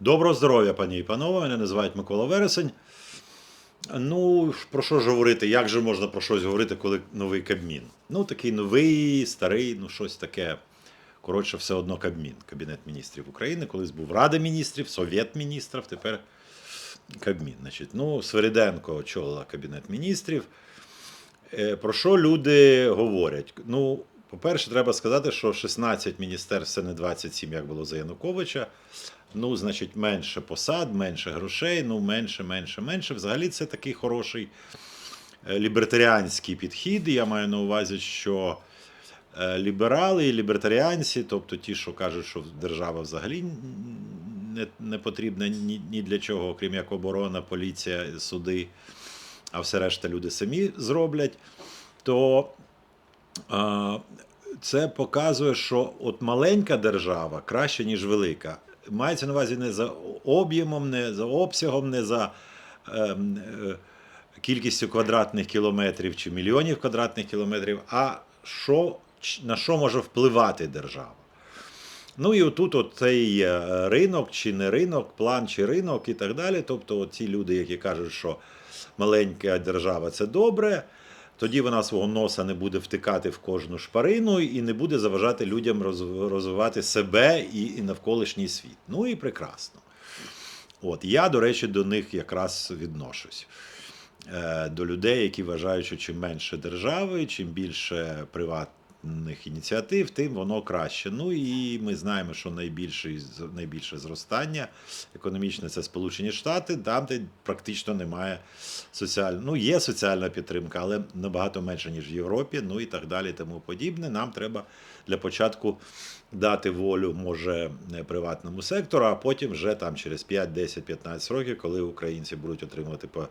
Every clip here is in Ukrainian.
Доброго здоров'я, пані і панове. Мене називають Микола Вересень. Ну, про що ж говорити? Як же можна про щось говорити, коли новий Кабмін? Ну, такий новий, старий, ну щось таке. Коротше, все одно Кабмін. Кабінет міністрів України. Колись був Рада міністрів, Совєт міністрів, тепер Кабмін. Значить, ну, Свириденко очолила Кабінет міністрів. Е, Про що люди говорять? Ну, по-перше, треба сказати, що 16 міністерств це не 27, як було за Януковича. Ну, значить, менше посад, менше грошей, ну, менше, менше, менше. Взагалі, це такий хороший е, лібертаріанський підхід. Я маю на увазі, що е, ліберали і лібертаріанці, тобто ті, що кажуть, що держава взагалі не, не потрібна ні, ні для чого, окрім як оборона, поліція, суди, а все решта люди самі зроблять, то це показує, що от маленька держава краще, ніж велика. Мається на увазі не за об'ємом, не за обсягом, не за ем, е, кількістю квадратних кілометрів чи мільйонів квадратних кілометрів, а що, на що може впливати держава. Ну і отут от цей е, ринок чи не ринок, план чи ринок і так далі. Тобто ці люди, які кажуть, що маленька держава це добре, тоді вона свого носа не буде втикати в кожну шпарину і не буде заважати людям розвивати себе і, навколишній світ. Ну і прекрасно. От я, до речі, до них якраз відношусь. Е, До людей, які вважають, що чим менше держави, чим більше приватних ініціатив, тим воно краще. Ну і ми знаємо, що найбільше, найбільше зростання економічне це Сполучені Штати, там де практично немає соціальної. Ну, є соціальна підтримка, але набагато менше, ніж в Європі, ну і так далі, тому подібне. Нам треба для початку дати волю, може, приватному сектору, а потім вже там через 5, 10, 15 років, коли українці будуть отримувати по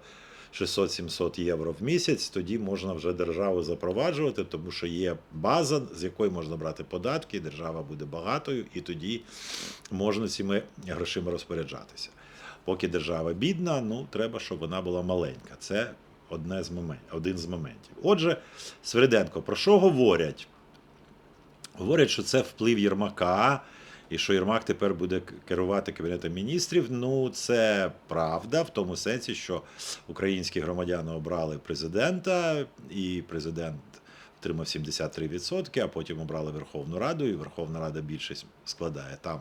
600-700 євро в місяць, тоді можна вже державу запроваджувати, тому що є база, з якої можна брати податки, держава буде багатою, і тоді можна цими грошима розпоряджатися. Поки держава бідна, ну треба, щоб вона була маленька. Це одне з момент, один з моментів. Отже, Свириденко, про що говорять? Говорять, що це вплив Єрмака, і що Єрмак тепер буде керувати Кабінетом міністрів. Ну, це правда, в тому сенсі, що українські громадяни обрали президента, і президент отримав 73%, а потім обрали Верховну Раду, і Верховна Рада більшість складає там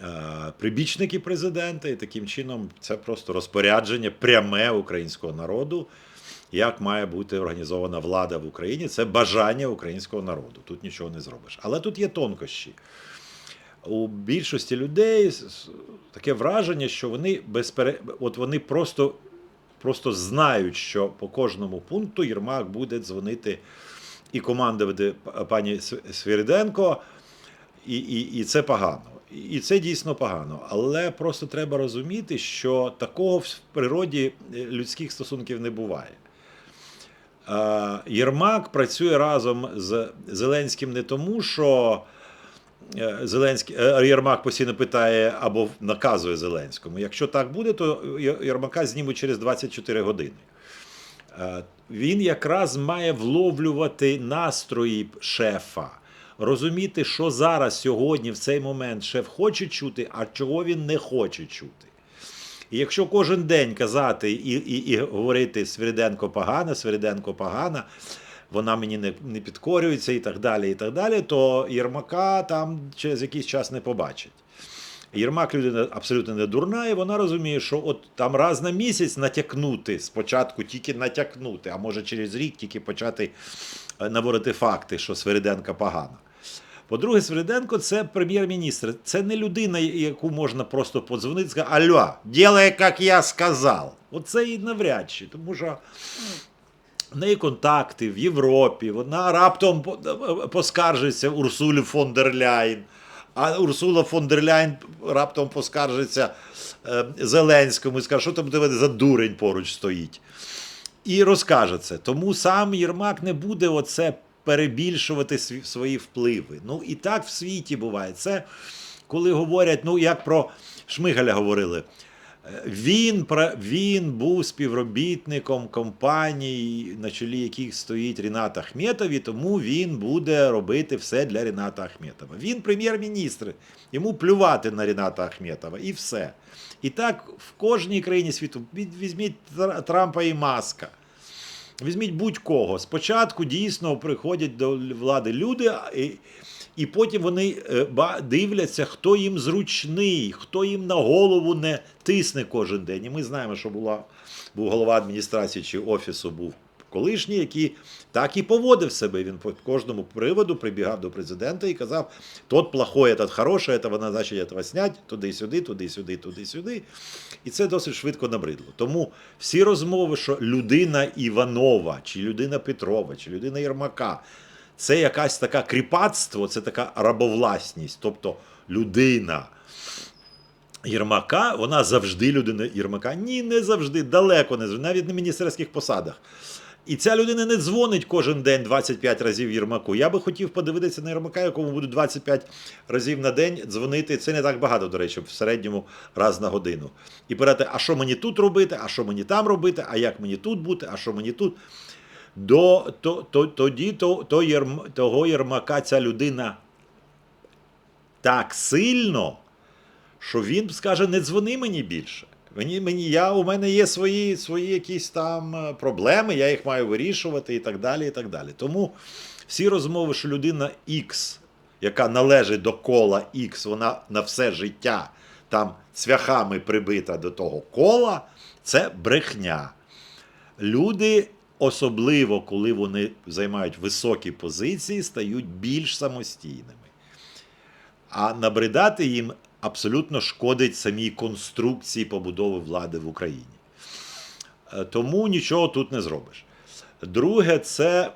е, прибічники президента, і таким чином це просто розпорядження пряме українського народу. Як має бути організована влада в Україні, це бажання українського народу. Тут нічого не зробиш. Але тут є тонкощі. У більшості людей таке враження, що вони безпере... от вони просто, просто знають, що по кожному пункту Єрмак буде дзвонити і командувати пані Св- Свириденко, і, і, і це погано. І це дійсно погано. Але просто треба розуміти, що такого в природі е, людських стосунків не буває. Єрмак працює разом з Зеленським не тому, що Зеленський е, Єрмак постійно питає або наказує Зеленському. Якщо так буде, то Єрмака знімуть через 24 години. Е, Він якраз має вловлювати настрої шефа, розуміти, що зараз, сьогодні, в цей момент шеф хоче чути, а чого він не хоче чути. І якщо кожен день казати і, і, і говорити Свириденко погана, Свириденко погана, вона мені не, не підкорюється і так далі, і так далі, то Єрмака там через якийсь час не побачить. Єрмак людина абсолютно не дурна, і вона розуміє, що от там раз на місяць натякнути, спочатку тільки натякнути, а може через рік тільки почати е, наводити факти, що Свириденка погана. По-друге, Свириденко це прем'єр-міністр. Це не людина, яку можна просто подзвонити і сказати, Алло, ділай, як я сказав. Оце і навряд чи, тому що в неї контакти в Європі, вона раптом поскаржиться Урсулі фон дер Ляйн, а Урсула фон дер Ляйн раптом поскаржиться е, Зеленському і скаже, що там тебе за дурень поруч стоїть. І розкаже це. Тому сам Єрмак не буде оце перебільшувати свої впливи. Ну і так в світі буває. Це коли говорять, ну як про Шмигаля говорили. Він, він був співробітником компаній, на чолі яких стоїть Рінат Ахметов, тому він буде робити все для Ріната Ахметова. Він прем'єр-міністр, йому плювати на Ріната Ахметова і все. І так в кожній країні світу Візь- візьміть Трампа і Маска. Візьміть будь-кого. Спочатку дійсно приходять до влади люди, і, і потім вони е, ба- дивляться, хто їм зручний, хто їм на голову не тисне кожен день. І ми знаємо, що була, був голова адміністрації чи офісу був колишній, який так і поводив себе. Він по кожному приводу прибігав до президента і казав: тот плохой, этот хороший, этого надо, значить, этого снять, туди-сюди, туди-сюди, туди-сюди. І це досить швидко набридло. Тому всі розмови, що людина Іванова, чи людина Петрова, чи людина Єрмака, це якась така кріпацтво, це така рабовласність. Тобто людина Єрмака, вона завжди людина Єрмака. Ні, не завжди, далеко не завжди, навіть на міністерських посадах. І ця людина не дзвонить кожен день 25 разів Єрмаку. Я би хотів подивитися на Єрмака, якому будуть 25 разів на день дзвонити. Це не так багато, до речі, в середньому раз на годину. І питати, а що мені тут робити, а що мені там робити, а як мені тут бути, а що мені тут. До, то, то, тоді то, то Єрм, того Єрмака ця людина так сильно, що він скаже: не дзвони мені більше. Мені, мені, я, у мене є свої, свої якісь там е, проблеми, я їх маю вирішувати і так далі. і так далі. Тому всі розмови, що людина X, яка належить до кола X, вона на все життя там цвяхами прибита до того кола, це брехня. Люди, особливо коли вони займають високі позиції, стають більш самостійними. А набридати їм абсолютно шкодить самій конструкції побудови влади в Україні. Е, Тому нічого тут не зробиш. Друге, це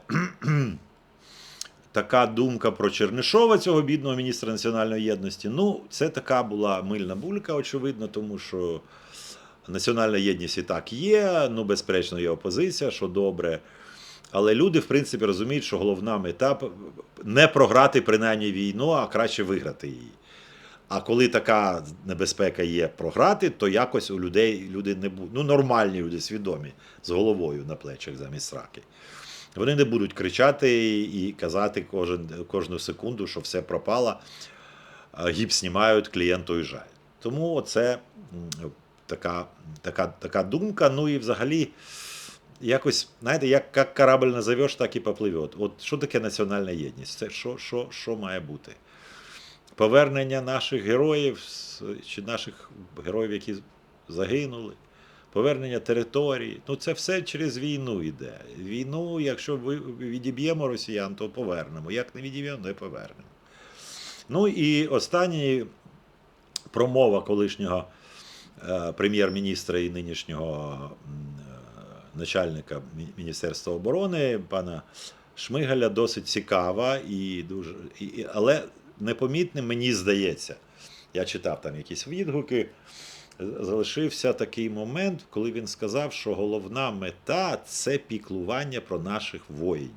така думка про Чернишова, цього бідного міністра національної єдності. Ну, це така була мильна булька, очевидно, тому що національна єдність і так є. Ну, безперечно, є опозиція, що добре. Але люди, в принципі, розуміють, що головна мета не програти принаймні війну, а краще виграти її. А коли така небезпека є програти, то якось у людей люди не будуть. Ну, нормальні люди, свідомі, з головою на плечах замість сраки. Вони не будуть кричати і казати кожен, кожну секунду, що все пропало, а гіпс знімають, клієнт уїжджає. Тому це така, така, така думка. Ну і взагалі, якось, знаєте, як, як корабль назовеш, так і попливе. От що таке національна єдність? Це що, що, що має бути? Повернення наших героїв чи наших героїв, які загинули, повернення території. Ну, це все через війну йде. Війну, якщо відіб'ємо росіян, то повернемо. Як не відіб'ємо, не повернемо. Ну і останній промова колишнього прем'єр-міністра і нинішнього е, начальника Міністерства оборони пана Шмигаля досить цікава і дуже. І- але непомітним, мені здається. Я читав там якісь відгуки. Залишився такий момент, коли він сказав, що головна мета це піклування про наших воїнів.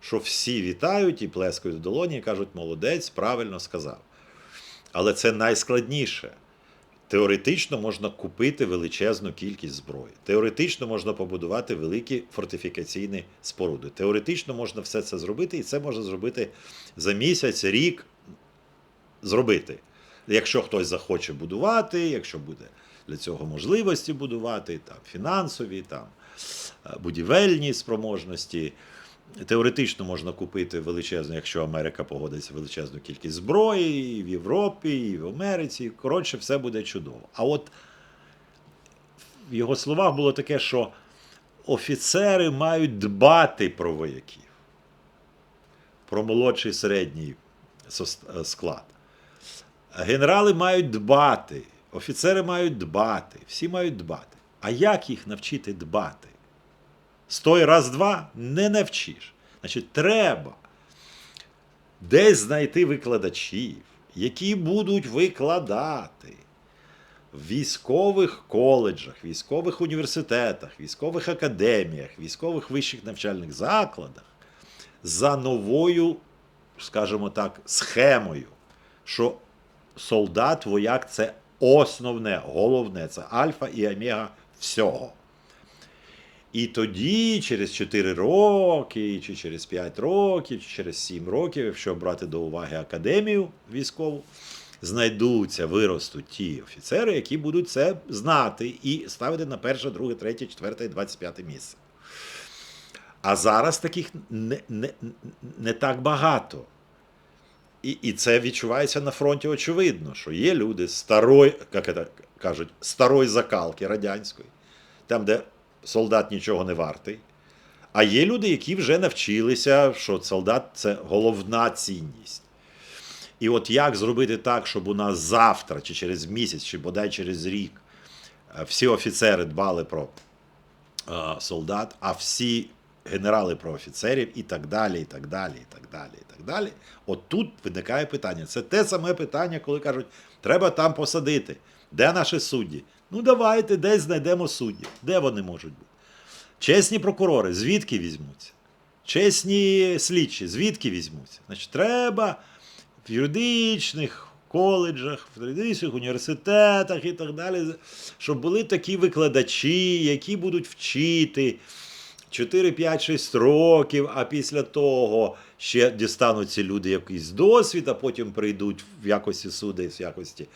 Що всі вітають і плескають в долоні і кажуть, молодець, правильно сказав. Але це найскладніше. Теоретично можна купити величезну кількість зброї. Теоретично можна побудувати великі фортифікаційні споруди. Теоретично можна все це зробити, і це можна зробити за місяць, рік зробити. Якщо хтось захоче будувати, якщо буде для цього можливості будувати, там, фінансові, там, е, будівельні спроможності. Теоретично можна купити величезну, якщо Америка погодиться, величезну кількість зброї і в Європі, і в Америці. Коротше, все буде чудово. А от в його словах було таке, що офіцери мають дбати про вояків, про молодший середній е, склад. Генерали мають дбати, офіцери мають дбати, всі мають дбати. А як їх навчити дбати? Стой раз-два не навчиш. Значить, треба десь знайти викладачів, які будуть викладати в військових коледжах, військових університетах, військових академіях, військових вищих навчальних закладах за новою, скажімо так, схемою, що солдат, вояк це основне, головне, це альфа і омега всього. І тоді, через 4 роки, чи через 5 років, чи через 7 років, якщо брати до уваги академію військову, знайдуться, виростуть ті офіцери, які будуть це знати і ставити на перше, друге, третє, четверте і 25 місце. А зараз таких не, не, не так багато. І, і це відчувається на фронті очевидно, що є люди старої, як кажуть, старої закалки радянської, там, де солдат нічого не вартий. А є люди, які вже навчилися, що солдат це головна цінність. І от як зробити так, щоб у нас завтра, чи через місяць, чи бодай через рік е, всі офіцери дбали про е, солдат, а всі генерали про офіцерів і так далі, і так далі, і так далі, і так далі. От тут виникає питання. Це те саме питання, коли кажуть, треба там посадити. Де наші судді? Ну давайте десь знайдемо суддів. Де вони можуть бути? Чесні прокурори, звідки візьмуться? Чесні слідчі, звідки візьмуться? Значить, треба в юридичних коледжах, в юридичних університетах і так далі, щоб були такі викладачі, які будуть вчити 4, 5, 6 років, а після того ще дістануться люди якийсь досвід, а потім прийдуть в якості судей, в якості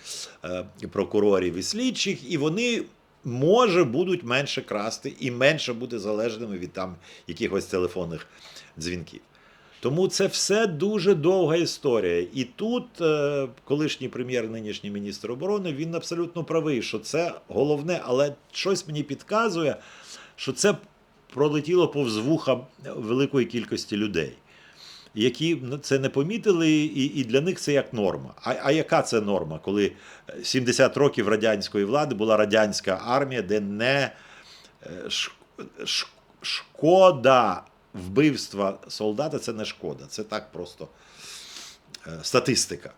е, прокурорів і слідчих, і вони. Може, будуть менше красти і менше бути залежними від там якихось телефонних дзвінків. Тому це все дуже довга історія. І тут е, колишній прем'єр, нинішній міністр оборони, він абсолютно правий, що це головне, але щось мені підказує, що це пролетіло повз вуха великої кількості людей, які це не помітили, і, і для них це як норма. А, а яка це норма, коли 70 років радянської влади була радянська армія, де не е, шкода вбивства солдата це не шкода, це так просто е, статистика.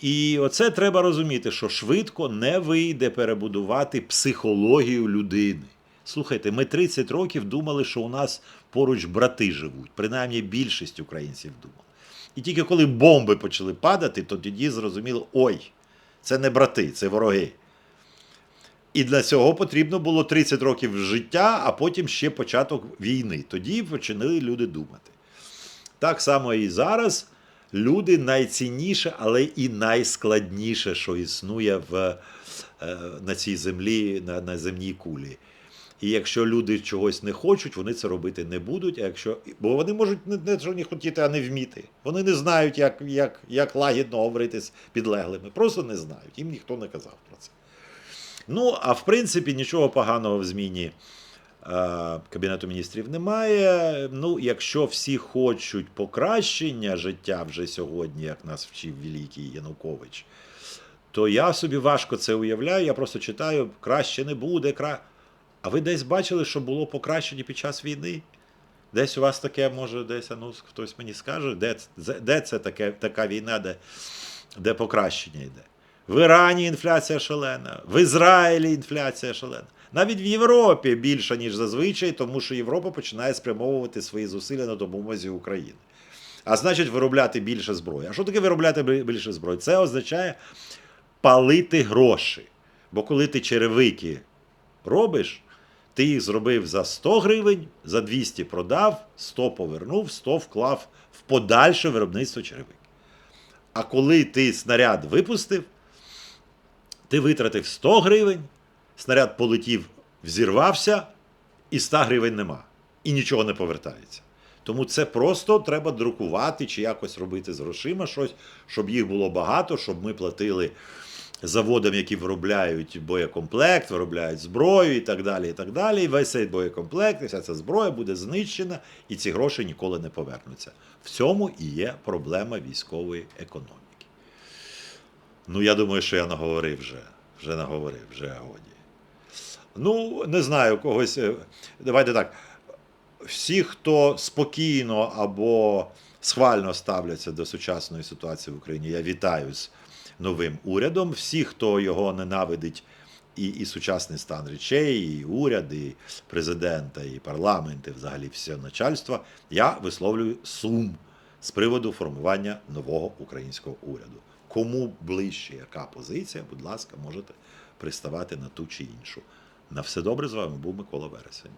І оце треба розуміти, що швидко не вийде перебудувати психологію людини. Слухайте, ми 30 років думали, що у нас поруч брати живуть, принаймні більшість українців думали. І тільки коли бомби почали падати, то тоді зрозуміло, ой, це не брати, це вороги. І для цього потрібно було 30 років життя, а потім ще початок війни. Тоді почали люди думати. Так само і зараз люди найцінніше, але і найскладніше, що існує в, е, на цій землі, на, на земній кулі. І якщо люди чогось не хочуть, вони це робити не будуть. А якщо... Бо вони можуть не, не що не хотіти, а не вміти. Вони не знають, як, як, як лагідно говорити з підлеглими. Просто не знають. Їм ніхто не казав про це. Ну, а в принципі, нічого поганого в зміні е, Кабінету міністрів немає. Ну, якщо всі хочуть покращення життя вже сьогодні, як нас вчив великий Янукович, то я собі важко це уявляю. Я просто читаю, краще не буде. Кра... А ви десь бачили, що було покращення під час війни? Десь у вас таке, може, десь ну, хтось мені скаже, де, де це таке, така війна, де, де покращення йде? В Ірані інфляція шалена, в Ізраїлі інфляція шалена. Навіть в Європі більше, ніж зазвичай, тому що Європа починає спрямовувати свої зусилля на допомозі України. А значить, виробляти більше зброї. А що таке виробляти більше зброї? Це означає палити гроші. Бо коли ти черевики робиш, ти їх зробив за 100 гривень, за 200 продав, 100 повернув, 100 вклав в подальше виробництво черевик. А коли ти снаряд випустив, ти витратив 100 гривень, снаряд полетів, взірвався, і 100 гривень нема. І нічого не повертається. Тому це просто треба друкувати чи якось робити з грошима щось, щоб їх було багато, щоб ми платили заводам, які виробляють боєкомплект, виробляють зброю і так далі. І так далі. І весь цей боєкомплект, і вся ця зброя буде знищена, і ці гроші ніколи не повернуться. В цьому і є проблема військової економіки. Ну, я думаю, що я наговорив вже. Вже наговорив, вже годі. Ну, не знаю, когось. е, Давайте так. Всі, хто спокійно або схвально ставляться до сучасної ситуації в Україні, я вітаю з новим урядом. Всі, хто його ненавидить, і, і сучасний стан речей, і уряд, і президента, і парламент, і взагалі все начальство, я висловлюю сум з приводу формування нового українського уряду. Кому ближче яка позиція, будь ласка, можете приставати на ту чи іншу. На все добре з вами був Микола Вересень.